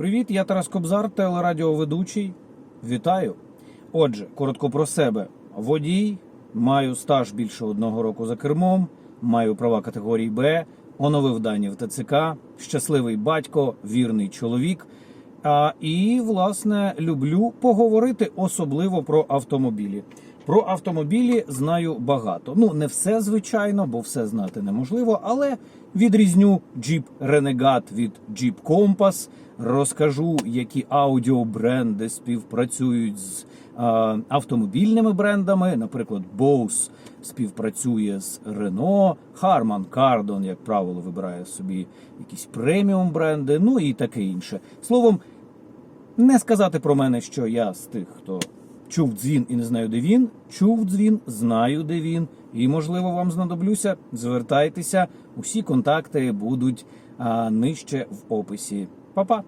Привіт, я Тарас Кобзар, телерадіоведучий. Вітаю. Отже, коротко про себе. Водій, маю стаж більше одного року за кермом, маю права категорії Б, оновив дані в ТЦК, щасливий батько, вірний чоловік. А, і, власне, люблю поговорити особливо про автомобілі. Про автомобілі знаю багато. Ну, не все, звичайно, бо все знати неможливо, але відрізню Jeep Renegade від Jeep Compass, розкажу, які аудіобренди співпрацюють з а, автомобільними брендами. Наприклад, Bose співпрацює з Renault, Harman Kardon, як правило, вибирає собі якісь преміум бренди, ну і таке інше. Словом, не сказати про мене, що я з тих, хто чув дзвін і не знаю, де він. Чув дзвін, знаю, де він. І, можливо, вам знадоблюся. Звертайтеся. Усі контакти будуть а, нижче в описі. Па-па!